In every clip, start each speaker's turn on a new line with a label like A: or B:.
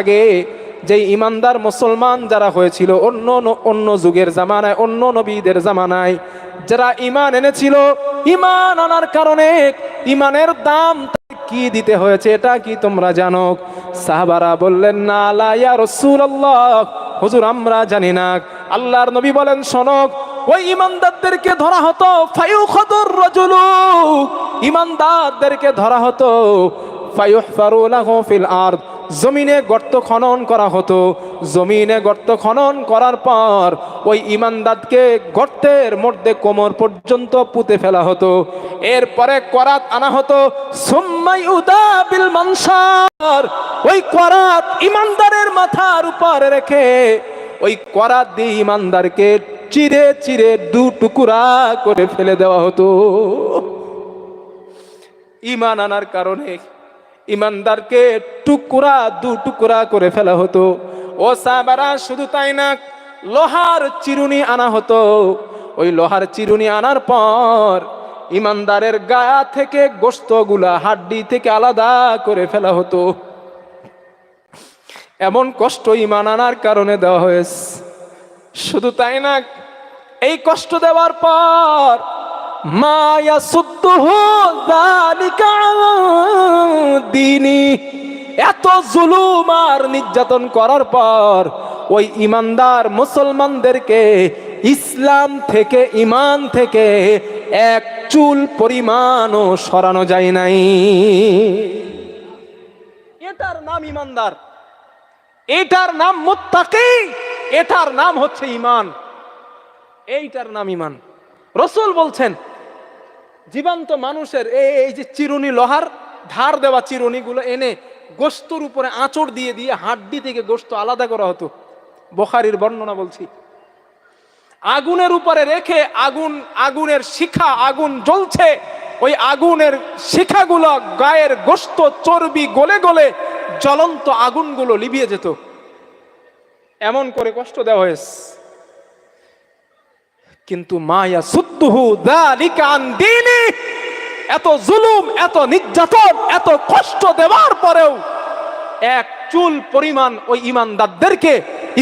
A: আগে যে ইমানদার মুসলমান যারা হয়েছিল, অন্য অন্য যুগের জামানায়, অন্য নবীদের জামানায় যারা ইমান এনেছিল ইমান আনার কারণে ইমানের দাম কি দিতে হয়েছে এটা কি তোমরা জানো? সাহাবারা বললেন, না, লা ইয়া রাসূলুল্লাহ, হুজুর, আমরা জানি না। আল্লাহর নবী বলেন শোনক ওই ইমানদারদেরকে ধরা হতো, ফায়ুখাদুর রাজুলু ইমানদারদেরকে ধরা হতো জমিনে গর্ত খনন করা হতো। জমিনে গর্ত খনন করার পর ওই ইমানদারকে গর্তের মধ্যে কোমর পর্যন্ত পুঁতে ফেলা হতো। এরপরে করাত আনা হতো। মানসার। ওই করাত ইমানদারের মাথার উপরে রেখে ওই করাত দিয়ে ইমানদারকে চিরে চিরে দু টুকুরা করে ফেলে দেওয়া হতো। ইমান আনার কারণে ইমানদারকে টুকরা, দু টুকরা করে ফেলা হতো। ও সাবারা শুধু তাই না, লোহার চিরুনি আনা হতো। ওই লোহার চিরুনি আনার পর ইমানদারের গায়া থেকে গোস্তগুলা হাড্ডি থেকে আলাদা করে ফেলা হতো। এমন কষ্ট ইমান আনার কারণে দেওয়া হয়েছে। শুধু তাই না, এই কষ্ট দেওয়ার পর সুদ্ধ দিনী। এত জুলুম আর নির্যাতন করার পর ওই ইমানদার মুসলমানদেরকে ইসলাম থেকে ইমান থেকে এক চুল পরিমাণও সরানো যায় নাই। এটার নাম ইমানদার। এটার নাম মুত্তাকি। এটার নাম হচ্ছে ইমান এইটার নাম ইমান রসুল বলছেন জীবন্ত মানুষের এই যে চিরুনি লোহার ধার দেওয়া চিরুনিগুলো এনে গোস্তর উপরে আঁচড় দিয়ে দিয়ে হাড্ডি থেকে গোস্ত আলাদা করা হতো। বখারির বর্ণনা বলছি। আগুনের উপরে রেখে আগুন আগুনের শিখা আগুন জ্বলছে। ওই আগুনের শিখাগুলো গায়ের গোস্ত, চর্বি, গলে গলে জ্বলন্ত আগুনগুলো লিবিয়ে যেত। এমন করে কষ্ট দেওয়া হয়েছে। কিন্তু মায়া সুদ্দুহু এত জুলুম, এত নির্যাতন, এত কষ্ট দেওয়ার পরেও এক চুল পরিমাণ ওই ইমানদারদেরকে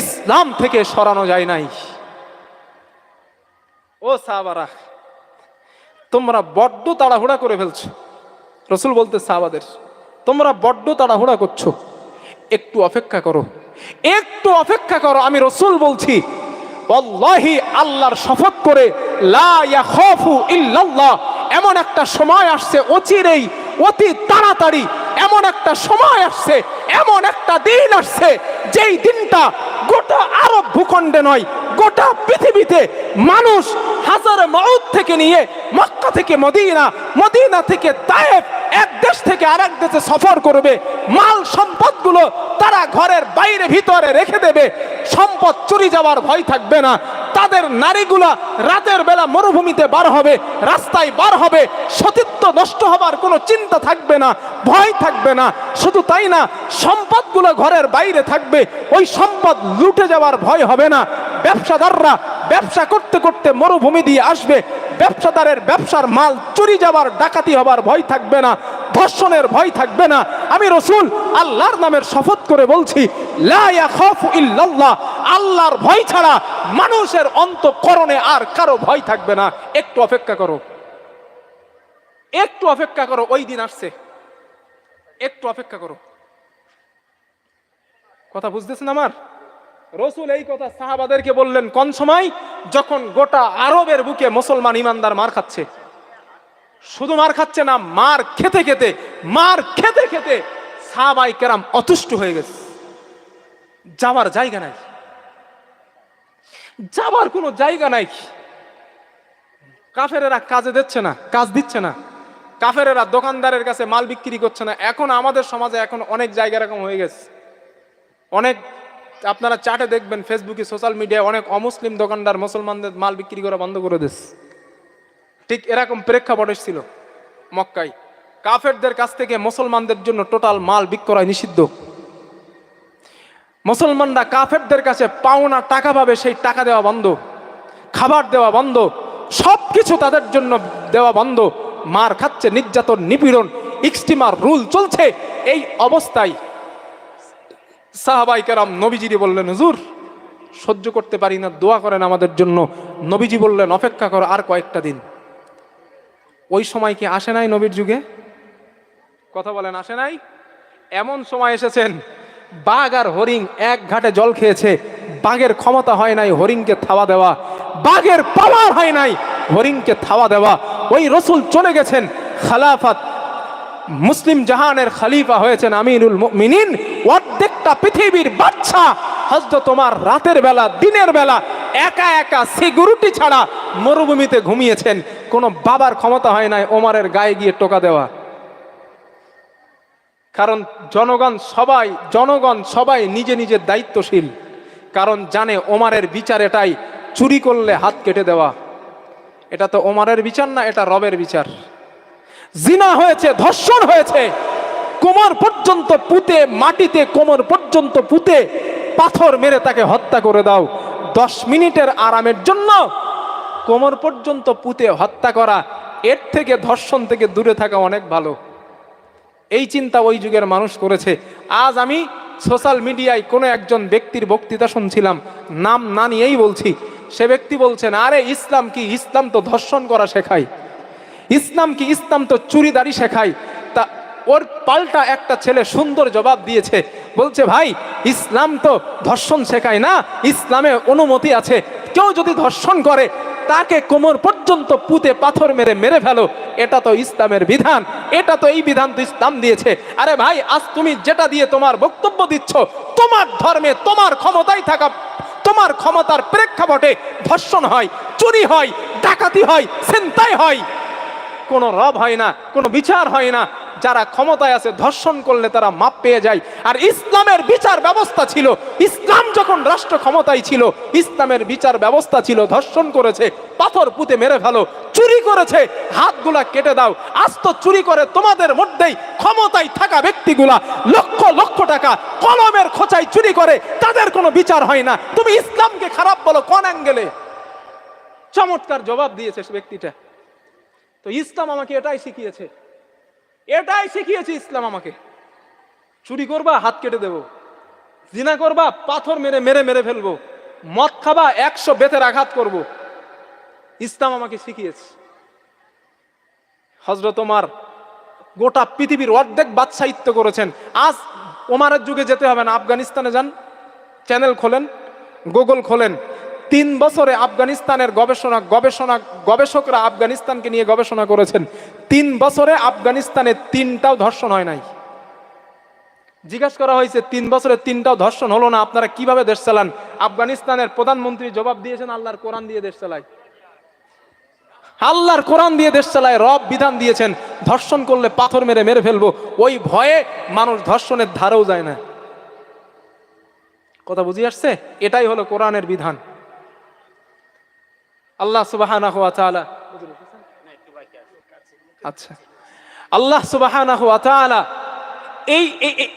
A: ইসলাম থেকে সরানো যায় নাই। ও সাহাবারা, তোমরা বড্ড তাড়াহুড়া করে ফেলছো। রসুল বলতে সাহাবাদের, তোমরা বড্ড তাড়াহুড়া করছ। একটু অপেক্ষা করো, একটু অপেক্ষা করো, আমি রসুল বলছি। অল্লাহি আল্লাহর শপথ করে, লা ইয়াখাফু ইল্লাল্লাহ, এমন একটা সময় আসছে অচিরেই, অতি তাড়াতাড়ি, এমন একটা সময় আসছে, এমন একটা দিন আসছে, যেই দিনটা গোটা আরব ভূখণ্ডে নয় গোটা পৃথিবীতে মানুষ হাজার মাউদ থেকে নিয়ে মক্কা থেকে মদিনা মদিনা থেকে তায়েফ, এক দেশ থেকে আরেক দেশে সফর করবে। মাল সম্পদগুলো তারা ঘরের বাইরে ভিতরে রেখে দেবে। সম্পদ চুরি যাওয়ার ভয় থাকবে না। তাদের নারীগুলা রাতের বেলা মরুভূমিতে বার হবে, রাস্তায় বার হবে। সতীত্ব নষ্ট হবার কোনো চিন্তা থাকবে না, ভয় থাকবে না। শুধু তাই না, সম্পদগুলো ঘরের বাইরে থাকবে। ওই সম্পদ লুটে যাওয়ার ভয় হবে না। ব্যবসাদাররা ব্যবসা করতে করতে মরুভূমি দিয়ে আসবে। ব্যবসাদারের ব্যবসার মাল চুরি যাবার, ডাকাতি হবার ভয় থাকবে না, ধর্ষণের ভয় থাকবে না। আমি রসুল আল্লাহর নামের শপথ করে বলছি আল্লাহর ভয় ছাড়া মানুষের অন্তঃকরণে আর কারও ভয় থাকবে না। একটু অপেক্ষা করো। একটু অপেক্ষা করো, ওই দিন আসছে। একটু অপেক্ষা করো। কথা বুঝতেছেন আমার? রসুল এই কথা সাহাবাদেরকে বললেন, কোন সময়? যখন গোটা আরবের বুকে মুসলমান ইমানদার মার খাচ্ছে। শুধু মার খাচ্ছে না, মার খেতে খেতে, মার খেতে খেতে সাহাবাই কেরাম অতুষ্ট হয়ে গেছে। যাওয়ার জায়গা নাই। যাবার কোনো জায়গা নাই। কাফেরেরা কাজে দিচ্ছে না, কাজ দিচ্ছে না। কাফেরেরা দোকানদারের কাছে মাল বিক্রি করছে না। এখন আমাদের সমাজে এখন অনেক জায়গা এরকম হয়ে গেছে। অনেক আপনারা চাটে দেখবেন ফেসবুকে সোশ্যাল মিডিয়ায় অনেক অমুসলিম দোকানদার মুসলমানদের মাল বিক্রি করা বন্ধ করে দিচ্ছে। ঠিক এরকম প্রেক্ষাপট ছিল মক্কায়। কাফেরদের কাছ থেকে মুসলমানদের জন্য টোটাল মাল বিক্রয় নিষিদ্ধ। মুসলমানরা কাফেরদের কাছে পাওনা টাকা পাবে, সেই টাকা দেওয়া বন্ধ। খাবার দেওয়া বন্ধ। সব কিছু তাদের জন্য দেওয়া বন্ধ। মার খাচ্ছে নির্যাতন, নিপীড়ন ইক্সটিমার রুল চলছে। এই অবস্থায় সাহাবাই কেরাম নবীজিরি বললেন, হুজুর, সহ্য করতে পারি না, দোয়া করেন আমাদের জন্য। নবীজি বললেন, অপেক্ষা করো আর কয়েকটা দিন। ওই সময় কি আসে নাই নবীর যুগে? কথা বলেন, আসে নাই? এমন সময় এসেছেন, বাঘ আর হরিং এক ঘাটে জল খেয়েছে, বাঘের ক্ষমতা হয় নাই হরিংকে থাওয়া দেওয়া, বাঘের পাওয়ার হয় নাই হরিংকে থাওয়া দেওয়া। ওই রসুল চলে গেছেন খালাফাত মুসলিম জাহানের খালিফা হয়েছেন আমিরুল মিনিন অর্ধেকটা পৃথিবীর বাচ্চা হজরত তোমার রাতের বেলা, দিনের বেলা একা একা সিকিউরিটি ছাড়া মরুভূমিতে ঘুমিয়েছেন। কোনো বাবার ক্ষমতা হয় নাই ওমারের গায়ে গিয়ে টোকা দেওয়া। কারণ জনগণ সবাই জনগণ সবাই নিজে নিজের দায়িত্বশীল। কারণ জানে ওমারের বিচার এটাই, চুরি করলে হাত কেটে দেওয়া। এটা তো ওমারের বিচার না, এটা রবের বিচার। জিনা হয়েছে, ধর্ষণ হয়েছে। কোমর পর্যন্ত পুঁতে, মাটিতে কোমর পর্যন্ত পুঁতে পাথর মেরে তাকে হত্যা করে দাও। দশ মিনিটের আরামের জন্য কোমর পর্যন্ত পুঁতে হত্যা করা, এর থেকে ধর্ষণ থেকে দূরে থাকা অনেক ভালো। এই চিন্তা ওই যুগের মানুষ করেছে। আজ আমি সোশ্যাল মিডিয়ায় কোনো একজন ব্যক্তির বক্তৃতা শুনছিলাম, নাম না নিয়েই বলছি। সে ব্যক্তি বলছেন, আরে ইসলাম কি? ইসলাম তো ধর্ষণ করা শেখায়। ইসলাম কি ইসলাম তো চুরিদারি শেখায়। তা ওর পাল্টা একটা ছেলে সুন্দর জবাব দিয়েছে। বলছে, ভাই, ইসলাম তো ধর্ষণ শেখায় না, ইসলামে অনুমতি আছে। কেউ যদি ধর্ষণ করে, তাকে কোমর পর্যন্ত পুঁতে পাথর মেরে মেরে ফেলো। এটা তো ইসলামের বিধান, এটা তো এই বিধান তো ইসলাম দিয়েছে। আরে ভাই, আজ তুমি যেটা দিয়ে তোমার বক্তব্য দিচ্ছ, তোমার ধর্মে তোমার ক্ষমতায় থাকা, তোমার ক্ষমতার প্রেক্ষাপটে ধর্ষণ হয়, চুরি হয়, ডাকাতি হয়, ছিনতাই হয়। কোনো রব হয় না, কোনো বিচার হয় না। যারা ক্ষমতায় আছে, ধর্ষণ করলে তারা মাপ পেয়ে যায়। আর ইসলামের বিচার ব্যবস্থা ছিল। ইসলাম যখন রাষ্ট্র ক্ষমতায় ছিল, ইসলামের বিচার ব্যবস্থা ছিল। ধর্ষণ করেছে, পাথর পুঁতে মেরে ফেলো, চুরি করেছে, হাতগুলা কেটে দাও। আজ তো চুরি করে তোমাদের মধ্যেই ক্ষমতায় থাকা ব্যক্তিগুলা লক্ষ লক্ষ টাকা কলমের খোঁচায় চুরি করে, তাদের কোনো বিচার হয় না। তুমি ইসলামকে খারাপ বলো, কোন অ্যাঙ্গেলে? চমৎকার জবাব দিয়েছে ব্যক্তিটা। তো ইসলাম আমাকে এটাই শিখিয়েছে। এটাই শিখিয়েছে ইসলাম আমাকে। চুরি করবা, হাত কেটে দেব। জিনা করবা, পাথর মেরে মেরে মেরে ফেলব। মদ খাবা, একশো বেতের আঘাত করব। ইসলাম আমাকে শিখিয়েছে। হজরত ওমার গোটা পৃথিবীর অর্ধেক বাদশাহিত্য করেছেন। আজ ওমারের যুগে যেতে হবে না। আফগানিস্তানে যান, চ্যানেল খোলেন, গুগল খোলেন। তিন বছরে আফগানিস্তানের গবেষণা গবেষণা, গবেষকরা আফগানিস্তানকে নিয়ে গবেষণা করেছেন। তিন বছরে আফগানিস্তানে তিনটাও ধর্ষণ হয় নাই। জিজ্ঞাসা করা হয়েছে, তিন বছরে তিনটাও ধর্ষণ হলো না? আপনারা কীভাবে দেশ চালান? আফগানিস্তানের প্রধানমন্ত্রী জবাব দিয়েছেন, আল্লাহর কোরআন দিয়ে দেশ চালায়। আল্লাহর কোরআন দিয়ে দেশ চালায়, রব বিধান দিয়েছেন, ধর্ষণ করলে পাথর মেরে মেরে ফেলব। ওই ভয়ে মানুষ ধর্ষণের ধারেও যায় না। কথা বুঝিয়ে আসছে? এটাই হলো কোরআনের বিধান। আল্লাহ সুবাহানা হুয়া আচ্ছা। আল্লাহ সুবাহানা হুয়া এই,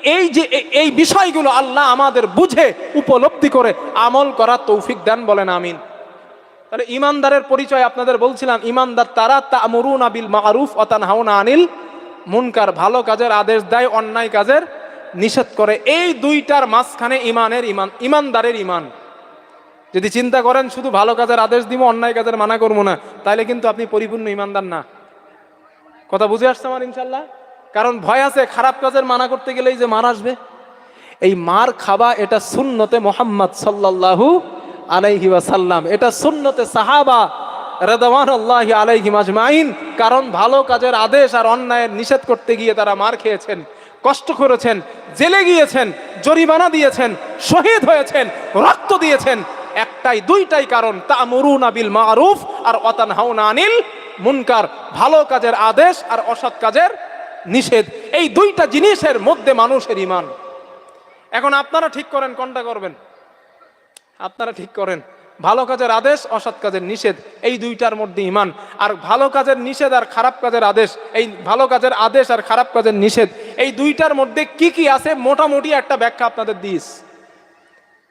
A: এই- যে, এই- বিষয়গুলো আল্লাহ আমাদের বুঝে, উপলব্ধি করে আমল করার তৌফিক দেন বলেন, আমিন। তাহলে ইমানদারের পরিচয় আপনাদের বলছিলাম, ইমানদার তারা তা তামরুন আবিল মারুফ অতান হাউনা আনিল মুনকার, ভালো কাজের আদেশ দেয়, অন্যায় কাজের নিষেধ করে। এই দুইটার মাঝখানে ইমানের ইমান, ইমানদারের ইমান। যদি চিন্তা করেন, শুধু ভালো কাজের আদেশ দিব, অন্যায় কাজের মানা করব না তাহলে কিন্তু আপনি পরিপূর্ণ ইমানদার না। কথা বুঝে আসছে আমার ইনশাল্লাহ কারণ ভয় আছে, খারাপ কাজের মানা করতে গেলেই যে মার আসবে। এই মার খাবা এটা সুন্নতে মোহাম্মদ সাল্লাল্লাহু আলাইহি ওয়াসাল্লাম। এটা সুন্নতে সাহাবা রেদওয়ান আল্লাহ আলাইহি কারণ ভালো কাজের আদেশ আর অন্যায়ের নিষেধ করতে গিয়ে তারা মার খেয়েছেন, কষ্ট করেছেন, জেলে গিয়েছেন, জরিমানা দিয়েছেন, শহীদ হয়েছেন, রক্ত দিয়েছেন একটাই, দুইটাই কারণ, তামুরুন আবিল মারুফ আর অতান হাউনা আনিল মুনকার। ভালো কাজের আদেশ আর অসৎ কাজের নিষেধ। এই দুইটা জিনিসের মধ্যে মানুষের ইমান এখন আপনারা ঠিক করেন, কোনটা করবেন? আপনারা ঠিক করেন। ভালো কাজের আদেশ, অসৎ কাজের নিষেধ, এই দুইটার মধ্যে ইমান আর ভালো কাজের নিষেধ আর খারাপ কাজের আদেশ, এই ভালো কাজের আদেশ আর খারাপ কাজের নিষেধ, এই দুইটার মধ্যে কি কি আছে? মোটামুটি একটা ব্যাখ্যা আপনাদের দিস।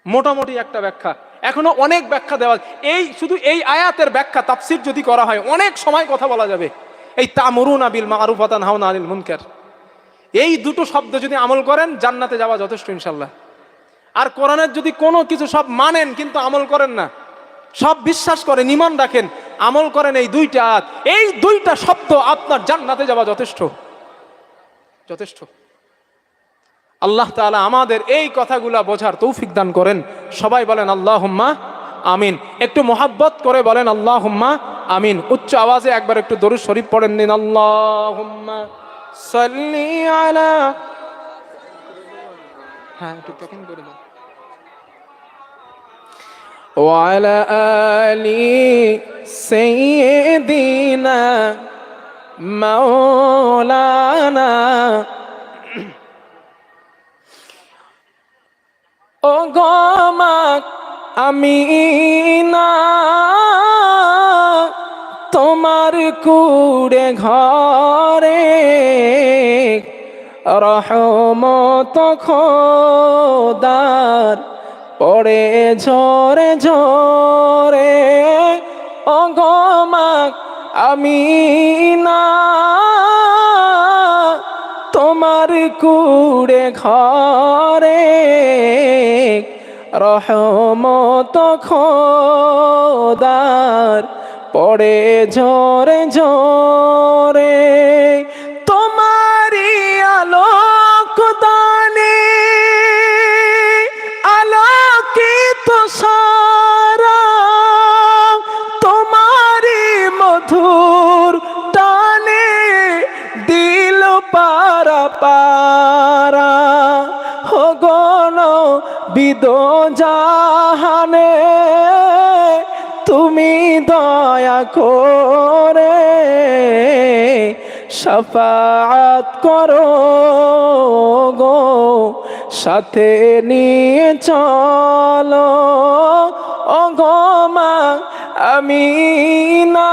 A: মোটামুটি একটা ব্যাখ্যা। এখনও অনেক ব্যাখ্যা দেওয়া এই শুধু এই আয়াতের ব্যাখ্যা, তাফসির যদি করা হয়, অনেক সময় কথা বলা যাবে। এই তামরুন আবিল মারুফাতান হাউন আনিল মুনকার। এই দুটো শব্দ যদি আমল করেন, জান্নাতে যাওয়া যথেষ্ট ইনশাল্লাহ আর কোরআনের যদি কোনো কিছু সব মানেন, কিন্তু আমল করেন না, সব বিশ্বাস করেন, ইমান রাখেন, আমল করেন এই দুইটা এই দুইটা শব্দ আপনার জান্নাতে যাওয়া যথেষ্ট। যথেষ্ট। আল্লাহ তাআলা আমাদের এই কথাগুলা বোঝার তৌফিক দান করেন সবাই বলেন আল্লাহ হুম্মা আমিন একটু মোহাব্বত করে বলেন আল্লাহ হুম্মা আমিন উচ্চ আওয়াজে একবার একটু দরুদ শরীফ পড়েন দিন আল্লাহ হুম্মা সাল্লি আলা হ্যাঁ একটু তখন করে দাও وعلى آل سيدنا مولانا ও গমাক আমি না তোমার কুড়ে ঘরে রহমত খোদার পড়ে ঝরে ঝরে। অগমাক আমি না তোমার কুড়ে ঘরে রহমত খোদার পড়ে ঝরে ঝরে। দয়া করে শফাত করো গো। সাথে নিয়ে চলো। ও গমা আমি না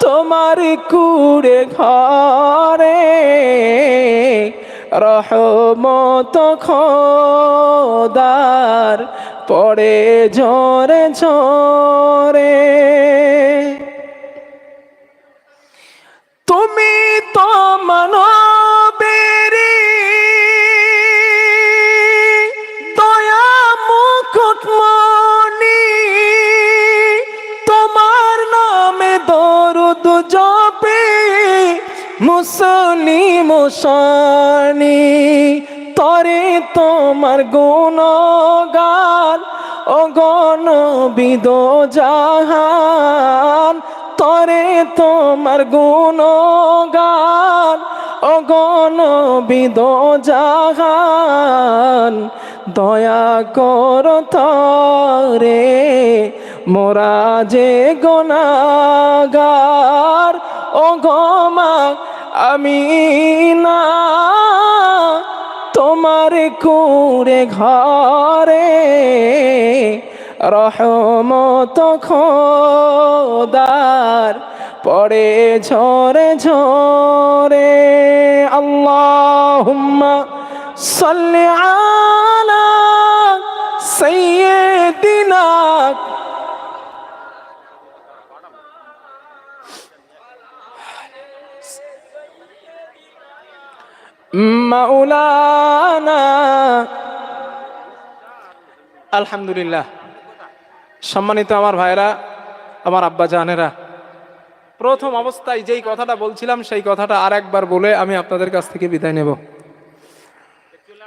A: তোমার কুড়ে ঘরে রহমত খোদার পড়ে ঝরে ঝরে। তুমি তো মানবেরি দয়া মুকুটমণি তোমার তরে তোমার গুণগান, ও গণ বিদ জাহান। তরে তোমার গুণগান, ও গণ বিদ জাহান। দয়া কর তরে মোরা যে গনাগার ও গমা আমি না তোমার কুড়ে ঘরে রহমত খোদার পড়ে ঝরে ঝরে। আল্লাহুম্মা সাল্লি আলা সাইয়্যিদিনা আলহামদুলিল্লাহ। সম্মানিত আমার ভাইরা আমার আব্বা জানেরা, প্রথম অবস্থায় যেই কথাটা বলছিলাম, সেই কথাটা আর একবার বলে আমি আপনাদের কাছ থেকে বিদায় নেব।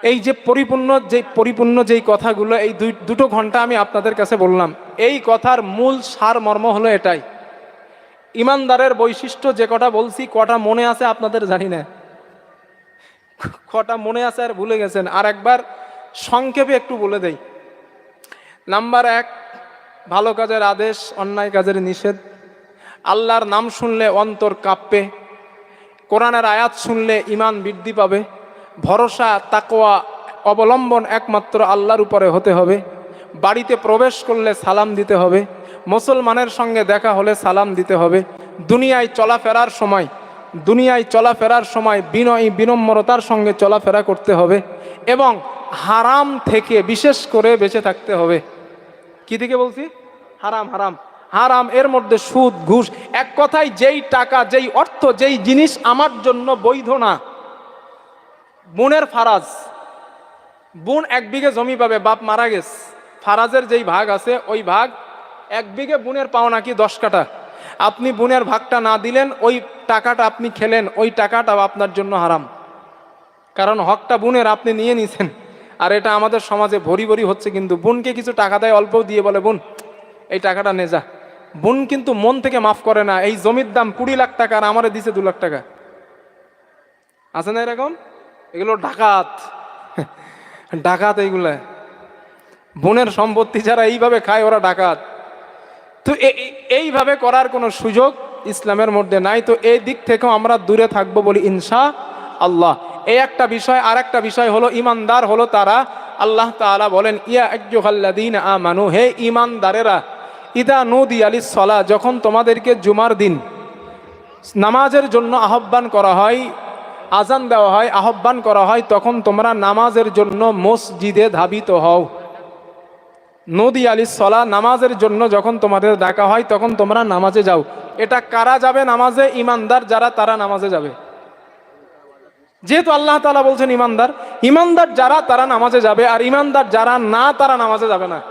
A: এই যে পরিপূর্ণ যে পরিপূর্ণ যেই কথাগুলো, এই দুটো ঘণ্টা আমি আপনাদের কাছে বললাম, এই কথার মূল সার মর্ম হলো এটাই। ইমানদারের বৈশিষ্ট্য যে কটা বলছি, কটা মনে আছে আপনাদের জানি না। কটা মনে আছে আর ভুলে গেছেন? আর একবার সংক্ষেপে একটু বলে দেই। নাম্বার এক, ভালো কাজের আদেশ, অন্যায় কাজের নিষেধ। আল্লাহর নাম শুনলে অন্তর কাঁপবে। কোরআনের আয়াত শুনলে ইমান বৃদ্ধি পাবে। ভরসা তাকোয়া অবলম্বন একমাত্র আল্লাহর উপরে হতে হবে। বাড়িতে প্রবেশ করলে সালাম দিতে হবে। মুসলমানের সঙ্গে দেখা হলে সালাম দিতে হবে। দুনিয়ায় চলাফেরার সময় দুনিয়ায় চলাফেরার সময় বিনয়ী, বিনম্রতার সঙ্গে চলাফেরা করতে হবে এবং হারাম থেকে বিশেষ করে বেঁচে থাকতে হবে। কি থেকে বলছি? হারাম হারাম। হারাম, এর মধ্যে সুদ, ঘুষ, এক কথায় যেই টাকা, যেই অর্থ, যেই জিনিস আমার জন্য বৈধ না মনের ফারাজ। বোন এক বিঘে জমি পাবে, বাপ মারা গেছে। ফারাজের যেই ভাগ আছে, ওই ভাগ এক বিঘে বোনের পাওনা কি দশ কাটা আপনি বোনের ভাগটা না দিলেন, ওই টাকাটা আপনি খেলেন, ওই টাকাটা আপনার জন্য হারাম। কারণ হকটা বোনের, আপনি নিয়ে নিছেন। আর এটা আমাদের সমাজে ভরি ভরি হচ্ছে কিন্তু। বোনকে কিছু টাকা দেয় অল্প দিয়ে বলে, বোন, এই টাকাটা নে, যা। বোন কিন্তু মন থেকে মাফ করে না, এই জমির দাম কুড়ি লাখ টাকা আর আমারে দিছে দু লাখ টাকা। আছে না এরকম? এগুলো ডাকাত। ডাকাত এইগুলা। বোনের সম্পত্তি যারা এইভাবে খায়, ওরা ডাকাত। তো এইভাবে করার কোনো সুযোগ ইসলামের মধ্যে নাই। তো এই দিক থেকেও আমরা দূরে থাকব বলি ইনশা আল্লাহ। এই একটা বিষয় আর একটা বিষয় হলো ইমানদার হলো তারা। আল্লাহ তাআলা বলেন, ইয়া আজ্জুহাল্লাদিন আমানু, হে ইমানদারেরা, ইদা নদী আলি সলা যখন তোমাদেরকে জুমার দিন নামাজের জন্য আহ্বান করা হয় আজান দেওয়া হয়, আহ্বান করা হয়, তখন তোমরা নামাজের জন্য মসজিদে ধাবিত হও। নদী আলী সলা নামাজের জন্য যখন তোমাদের ডাকা হয়, তখন তোমরা নামাজে যাও। এটা কারা যাবে নামাজে? ইমানদার যারা, তারা নামাজে যাবে। যেহেতু আল্লাহ তালা বলছেন ইমানদার ইমানদার যারা, তারা নামাজে যাবে, আর ইমানদার যারা না, তারা নামাজে যাবে না।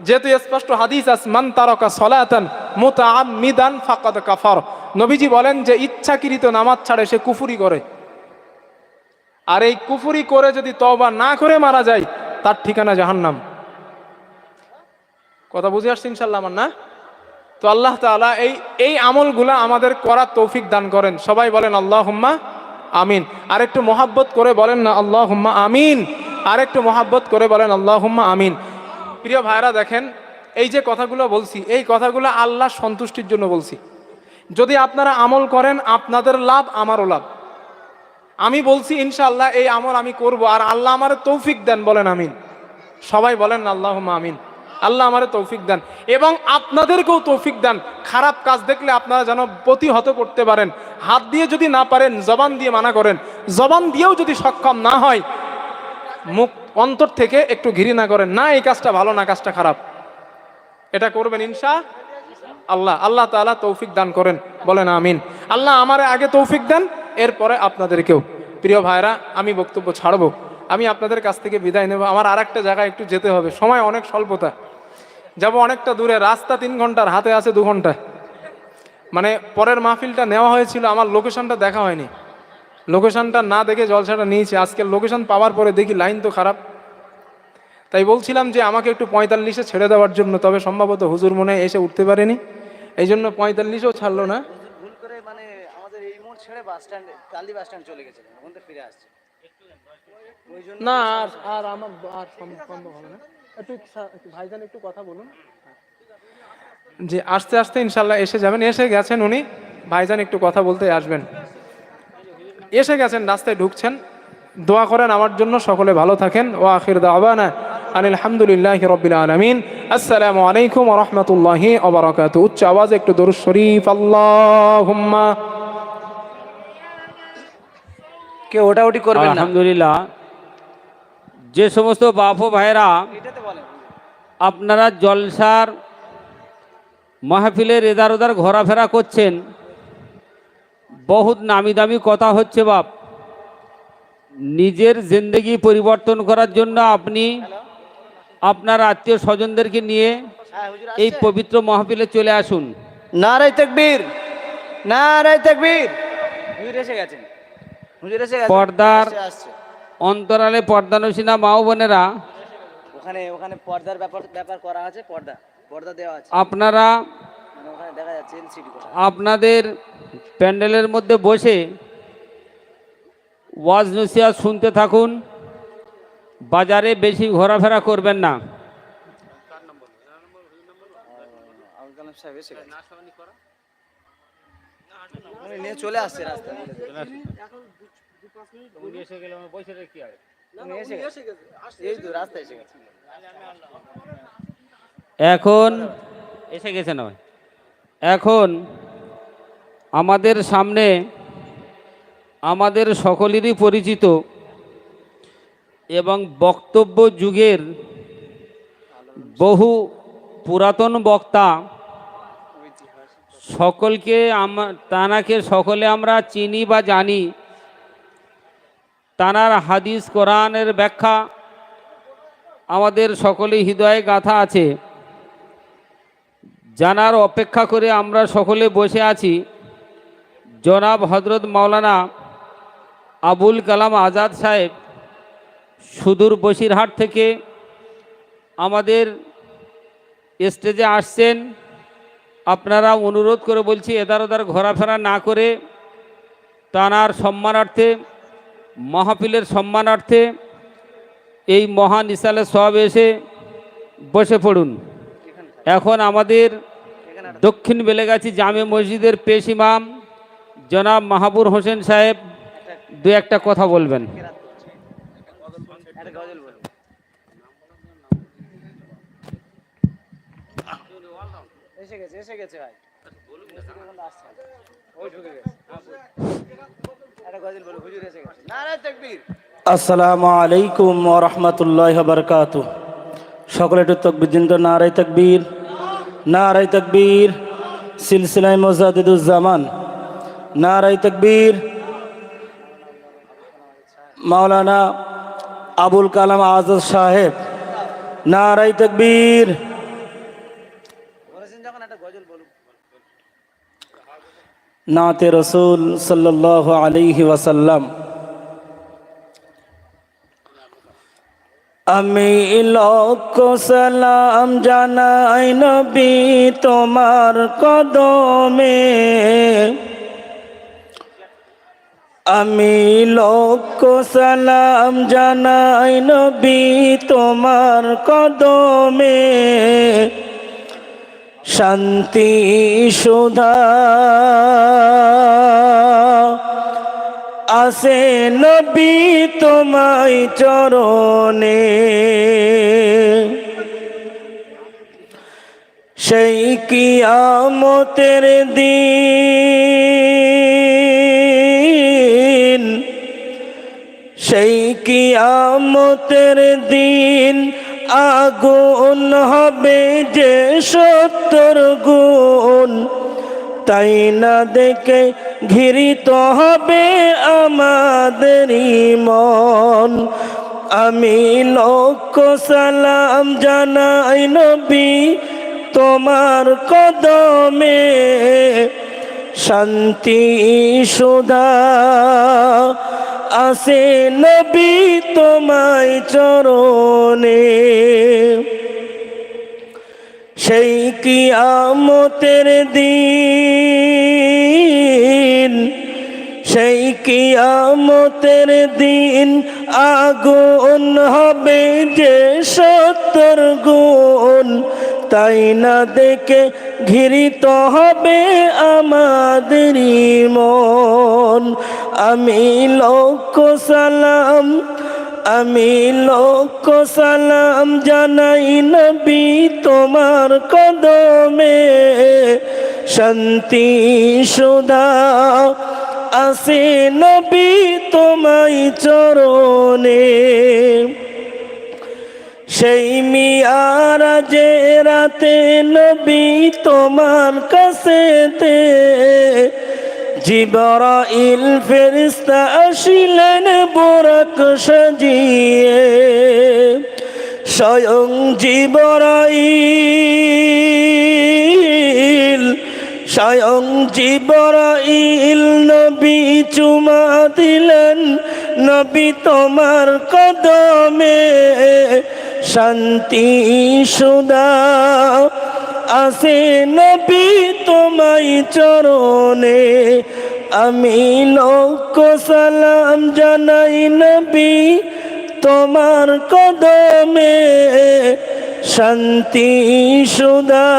A: যেহেতু স্পষ্ট হাদিস আসমান তারকা সলাতান মুতাআম্মিদান ফাকাদ কাফার। নবীজি বলেন যে, ইচ্ছাকৃত নামাজ ছাড়ে, সে কুফুরি করে। আর এই কুফুরি করে যদি তওবা না করে মারা যায়, তার ঠিকানা জাহান্নাম। কথা বুঝে আসছে ইনশাল্লাহ আমার না? তো আল্লাহ তাআলা এই এই আমলগুলা আমাদের করার তৌফিক দান করেন। সবাই বলেন আল্লাহ হুম্মা আমিন। আর একটু মোহাব্বত করে বলেন না আল্লাহ হুম্মা আমিন। আর একটু মোহাব্বত করে বলেন আল্লাহ হুম্মা আমিন। প্রিয় ভাইরা দেখেন, এই যে কথাগুলো বলছি, এই কথাগুলো আল্লাহ সন্তুষ্টির জন্য বলছি। যদি আপনারা আমল করেন, আপনাদের লাভ আমারও লাভ। আমি বলছি ইনশাআল্লাহ, এই আমল আমি করব, আর আল্লাহ আমার তৌফিক দেন, বলেন আমিন। সবাই বলেন আল্লাহ আমিন। আল্লাহ আমারে তৌফিক দেন। এবং আপনাদেরকেও তৌফিক দেন। খারাপ কাজ দেখলে আপনারা যেন প্রতিহত করতে পারেন। হাত দিয়ে যদি না পারেন, জবান দিয়ে মানা করেন। জবান দিয়েও যদি সক্ষম না হয়, মুখ অন্তর থেকে একটু ঘৃণা করেন। না, এই কাজটা ভালো, না, কাজটা খারাপ। এটা করবেন ইনশা আল্লাহ। আল্লাহ তাআলা তৌফিক দান করেন। বলেন আমিন। আল্লাহ আমার আগে তৌফিক দেন, এরপরে আপনাদেরকেও। প্রিয় ভাইরা, আমি বক্তব্য ছাড়বো। আমি আপনাদের কাছ থেকে বিদায় নেব। আমার আর একটা জায়গায় একটু যেতে হবে। সময় অনেক স্বল্পতা। যাব অনেকটা দূরে রাস্তা তিন ঘণ্টার হাতে আছে দু ঘণ্টা। মানে পরের মাহফিলটা নেওয়া হয়েছিল আমার লোকেশনটা দেখা হয়নি। লোকেশনটা না দেখে জলসাটা নিয়েছি। আজকের লোকেশন পাওয়ার পরে দেখি লাইন তো খারাপ। তাই বলছিলাম যে আমাকে একটু পঁয়তাল্লিশে ছেড়ে দেওয়ার জন্য তবে সম্ভবত হুজুর মনে এসে উঠতে পারেনি। এই জন্য পঁয়তাল্লিশও ছাড়লো না।
B: ভুল করে মানে আমাদের এই মোড় ছেড়ে বাস স্ট্যান্ড কান্দি বাস স্ট্যান্ড চলে গেছিলেন ওখান থেকে ফিরে আসছে। ওই জন্য
A: না আর আর আমার আর সম্ভব হবে না। একটু ভাইজান একটু কথা বলুন। যে আস্তে আস্তে ইনশাল্লাহ এসে যাবেন। এসে গেছেন উনি। ভাইজান একটু কথা বলতে আসবেন। এসে গেছেন রাস্তায় ঢুকছেন। দোয়া করেন আমার জন্য সকলে ভালো থাকেন। ও আখির দাওয়ানা আনিল হামদুলিল্লাহ রবিল আলমিন। আসসালামু আলাইকুম রহমতুল্লাহি অবরাকাত উচ্চ আওয়াজে একটু দরুদ শরীফ। আল্লাহ
B: কেউ ওটা ওটি করবেন না।
C: আলহামদুলিল্লাহ। যে সমস্ত বাপ ও ভাইরা আপনারা জলসার মাহফিলের এদার ওদার ঘোরাফেরা করছেন। বহুত নামি দামি কথা হচ্ছে বাপ। নিজের জিন্দগি পরিবর্তন করার জন্য আপনি আপনার আত্মীয় স্বজনদেরকে নিয়ে এই পবিত্র মাহফিলে চলে আসুন।
B: নারাই তাকবীর নারাই তাকবীর। হুজুর এসে গেছেন হুজুর এসে গেছেন।
C: পর্দার অন্তরালে পর্দানসীনা মা বোনেরা
B: ওখানে ওখানে পর্দার ব্যাপার ব্যাপার করা আছে পর্দা পর্দা দেওয়া আছে
C: আপনারা
B: মানে ওখানে দেখা যাচ্ছে এলসিডি
C: আপনাদের প্যান্ডেলের মধ্যে বসে ওয়াজ নসিহাত শুনতে থাকুন বাজারে বেশি ঘোরাফেরা করবেন না
B: চলে আসছে রাস্তা উনি এসে গেছে এই তো রাস্তা এসে গেছে।
C: এখন এসে গেছে নয় এখন আমাদের সামনে আমাদের সকলেরই পরিচিত এবং বক্তব্য যুগের বহু পুরাতন বক্তা সকলকে আমা তানাকে সকলে আমরা চিনি বা জানি। তানার হাদিস, কোরআনের ব্যাখ্যা আমাদের সকলে হৃদয়ে গাথা আছে। জানার অপেক্ষা করে আমরা সকলে বসে আছি। জনাব হজরত মাওলানা আবুল কালাম আজাদ সাহেব, সুদূর বসিরহাট থেকে আমাদের স্টেজে আসছেন। আপনারা অনুরোধ করে বলছি এদার ওদার ঘোরাফেরা না করে তানার সম্মানার্থে মাহফিলের সম্মানার্থে এই মহান ইসালে সব এসে বসে পড়ুন। এখন আমাদের দক্ষিণ বেলেগাছি জামে মসজিদের পেশ ইমাম জনাব মাহাবুর হোসেন সাহেব দু একটা কথা বলবেন।
B: এসে গেছে এসে গেছে ভাই। ওই ঢুকে গেছে
D: আসসালামু আলাইকুম ওরহমতুল্লাহ বরকাত সকলে একটু তকবির দিন তো নারাই তকবীর নারাই তকবীর, সিলসিলায় মোজাদিদুজ্জামান নারাই তকবীর। মাওলানা আবুল কালাম আজাদ সাহেব নারাই তকবীর
B: বলেছেন যখন একটা গজল বলুন
D: নাতে রসুল সাল্লাহ আলিহি ওয়াসাল্লাম। আমি লক্ষ সালাম জানাই নবী তোমার কদমে। আমি লক্ষ সালাম জানাই নবী তোমার কদমে। শান্তি সুধা। আসে নবী তোমায় চরণে। সেই কিয়ামতের দিন সেই কিয়ামতের দিন আগুন হবে যে সত্তর গুণ। তাই না দেখে ঘিরিত হবে আমাদের মন। আমি লক্ষ সালাম জানাই নবী তোমার কদমে। শান্তি সুধা আসে নবী তোমায় চরণে। সেই কিয়ামতের দিন, সেই কিয়ামতের দিন আগুন হবে যে সত্তর গুণ। তাই না দেখে ঘিরিত হবে আমাদের মন আমি লক্ষ সালাম, আমি লক্ষ সালাম জানাই নবী তোমার কদমে। শান্তি সুধা আসে নবী তোমায় চরণে। সেই মিয়ারা যে রাতে নবী তোমার কাছেতে জিবরাইল ফেরিস্তা আসিলেন বোরক সাজিয়ে। স্বয়ং জিবরাইল স্বয়ং জিবরাইল নবী চুমা দিলেন, নবী তোমার কদমে শান্তি সুদা আসে নবী তোমায় চরণে। আমি লক্ষ সালাম জানাই নবী তোমার কদমে। শান্তি, সুদা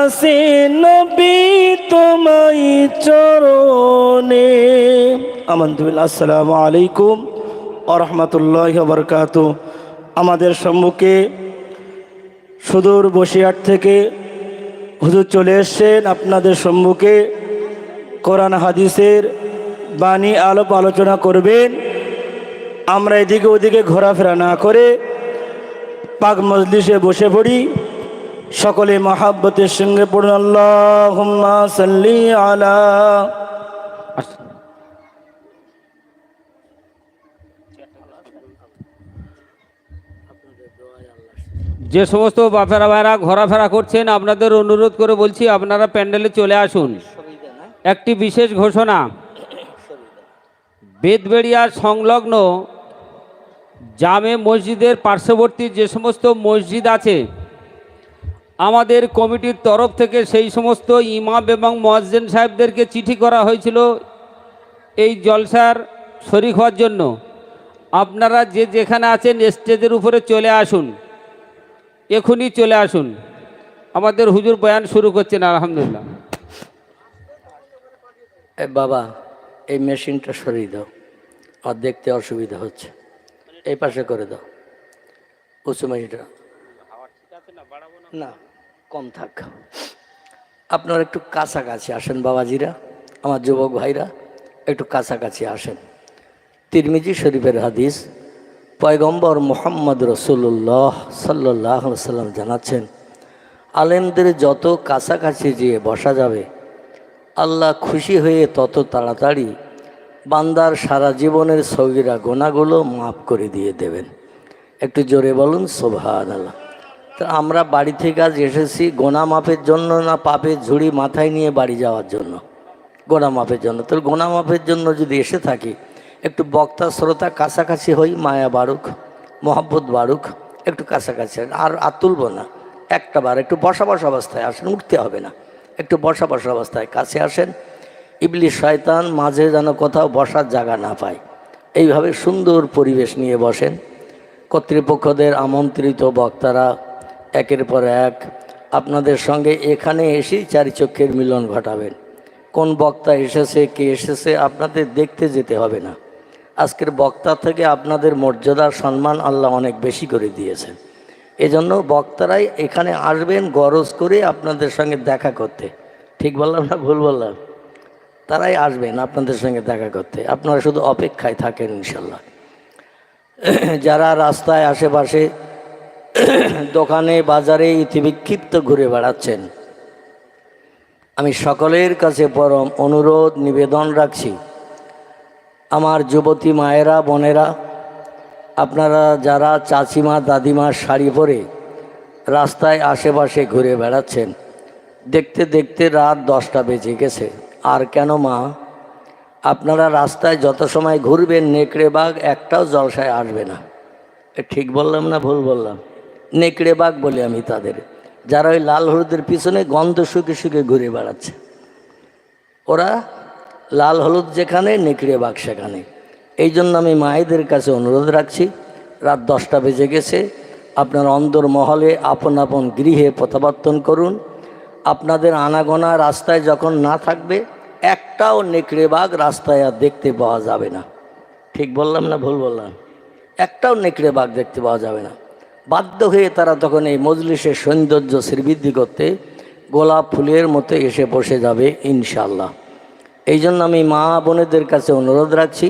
D: আসে নবী তোমায় চরণে। আমন্তুবিল্লাহ আসসালামু আলাইকুম আরহামতুল্লাহ বরকাত আমাদের সম্মুখে সুদূর বসিরহাট থেকে হুজুর চলে এসছেন আপনাদের সম্মুখে। কোরআন, হাদিসের বাণী আলোপ আলোচনা করবেন। আমরা এদিকে ওদিকে ঘোরাফেরা না করে পাক মজলিসে বসে পড়ি। সকলে মহাব্বতের সঙ্গে পড়ুন আল্লাহ সাল্লি আলা
C: যে সমস্ত বাপেরা ভাইরা ঘোরাফেরা করছেন, আপনাদের অনুরোধ করে বলছি, আপনারা প্যান্ডেলে চলে আসুন। একটি বিশেষ ঘোষণা। বেদবেড়িয়া সংলগ্ন জামে মসজিদের পার্শ্ববর্তী যে সমস্ত মসজিদ আছে, আমাদের কমিটির তরফ থেকে সেই সমস্ত ইমাম এবং মোয়াজ্জেন সাহেবদেরকে চিঠি করা হয়েছিল এই জলসার শরিক হওয়ার জন্য। আপনারা যে যেখানে আছেন, স্টেজের উপরে চলে আসুন। এখনই চলে আসুন। আমাদের হুজুর বয়ান শুরু করছেন, আলহামদুলিল্লাহ।
E: বাবা, এই মেশিনটা সরিয়ে দাও। আর দেখতে অসুবিধা হচ্ছে। এই পাশে করে দাও। উঁচু মেশিনটা। না, কম থাক। আপনারা একটু কাছাকাছি আসেন বাবাজিরা, আমার যুবক ভাইরা, একটু কাছাকাছি আসেন। তিরমিজি শরীফের হাদিস পয়গম্বর মোহাম্মদ রসুল্লাহ সাল্লাহ সাল্লাম জানাচ্ছেন, আলেমদের যত কাছাকাছি যেয়ে বসা যাবে, আল্লাহ খুশি হয়ে তত তাড়াতাড়ি বান্দার সারা জীবনের সৌগিরা গোনাগুলো মাফ করে দিয়ে দেবেন। একটু জোরে বলুন সোভান আল্লাহ তা আমরা বাড়ি থেকে আজ এসেছি গোনা মাপের জন্য না পাপের ঝুড়ি মাথায় নিয়ে বাড়ি যাওয়ার জন্য? গোনা মাপের জন্য। তো গোনা মাপের জন্য যদি এসে থাকি একটু বক্তা, শ্রোতা, কাছাকাছি হই, মায়া বাড়ুক মোহাব্বত বাড়ুক একটু কাছাকাছি আর আর তুলব না। একটা বার একটু বসা বসা অবস্থায় আসেন, উঠতে হবে না। একটু বসা বসা অবস্থায় কাছে আসেন। ইবলি শয়তান মাঝে যেন কোথাও বসার জায়গা না পায়। এইভাবে সুন্দর পরিবেশ নিয়ে বসেন। কর্তৃপক্ষদের আমন্ত্রিত বক্তারা একের পর এক আপনাদের সঙ্গে এখানে এসেই চারি চক্ষের মিলন ঘটাবেন। কোন বক্তা এসেছে, কে এসেছে, আপনাদের দেখতে যেতে হবে না। আজকের বক্তা থেকে আপনাদের মর্যাদা, সম্মান আল্লাহ অনেক বেশি করে দিয়েছেন। এজন্য বক্তারাই এখানে আসবেন গরজ করে আপনাদের সঙ্গে দেখা করতে। ঠিক বললাম না ভুল বললাম? তারাই আসবেন আপনাদের সঙ্গে দেখা করতে। আপনারা শুধু অপেক্ষায় থাকেন ইনশাল্লাহ। যারা রাস্তায়, আশেপাশে, দোকানে, বাজারে ইতিবিক্ষিপ্ত ঘুরে বেড়াচ্ছেন, আমি সকলের কাছে পরম অনুরোধ, নিবেদন রাখছি। আমার যুবতী মায়েরা, বোনেরা, আপনারা যারা চাচিমা দাদিমার শাড়ি পরে রাস্তায় আশেপাশে ঘুরে বেড়াচ্ছেন, দেখতে দেখতে রাত দশটা বেজে গেছে। আর কেন মা? আপনারা রাস্তায় যত সময় ঘুরবেন, নেকড়ে বাঘ একটাও জলসায় আসবে না। ঠিক বললাম না ভুল বললাম? নেকড়ে বাঘ বলি আমি তাদের। যারা ওই লাল হলুদের পিছনে গন্ধ শুকে শুকে ঘুরে বেড়াচ্ছে। ওরা লাল হলুদ যেখানে, নেকড়ে বাঘ সেখানে। এই জন্য আমি মায়েদের কাছে অনুরোধ রাখছি, রাত দশটা বেজে গেছে, আপনার অন্দর মহলে আপন আপন গৃহে প্রত্যাবর্তন করুন। আপনাদের আনাগোনা রাস্তায় যখন না থাকবে, একটাও নেকড়ে বাঘ রাস্তায় আর দেখতে পাওয়া যাবে না। ঠিক বললাম না ভুল বললাম? একটাও নেকড়ে বাঘ দেখতে পাওয়া যাবে না। বাধ্য হয়ে তারা তখন এই মজলিসের সৌন্দর্য শ্রীবৃদ্ধি করতে গোলাপ ফুলের মতো এসে বসে যাবে ইনশাল্লাহ এই জন্য আমি মা বোনেদের কাছে অনুরোধ রাখছি,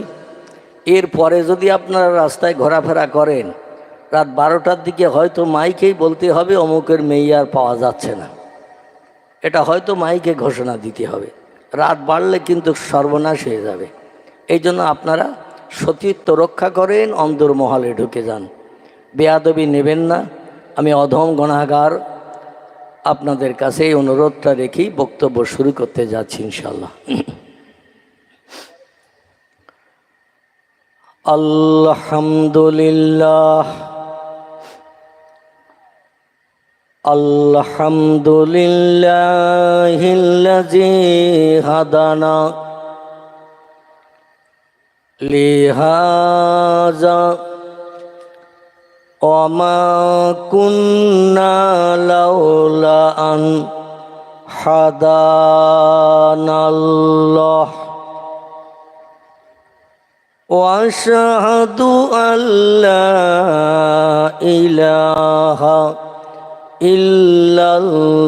E: এরপরে যদি আপনারা রাস্তায় ঘোরাফেরা করেন, রাত বারোটার দিকে হয়তো মাইকেই বলতে হবে, অমুকের মেয়ে আর পাওয়া যাচ্ছে না। এটা হয়তো মাইকে ঘোষণা দিতে হবে। রাত বাড়লে কিন্তু সর্বনাশ হয়ে যাবে। এই জন্য আপনারা সতীত্ব রক্ষা করেন, অন্দর মহলে ঢুকে যান। বেয়াদবি নেবেন না। আমি অধম গণাগার আপনাদের কাছে এই অনুরোধটা রেখেই বক্তব্য শুরু করতে যাচ্ছি ইনশাল্লাহ আলহামদুলিল্লাহ الحمد لله الذي هدانا لهذا وما كنا لولا أن هدانا الله وأشهد أن لا إله إلا الله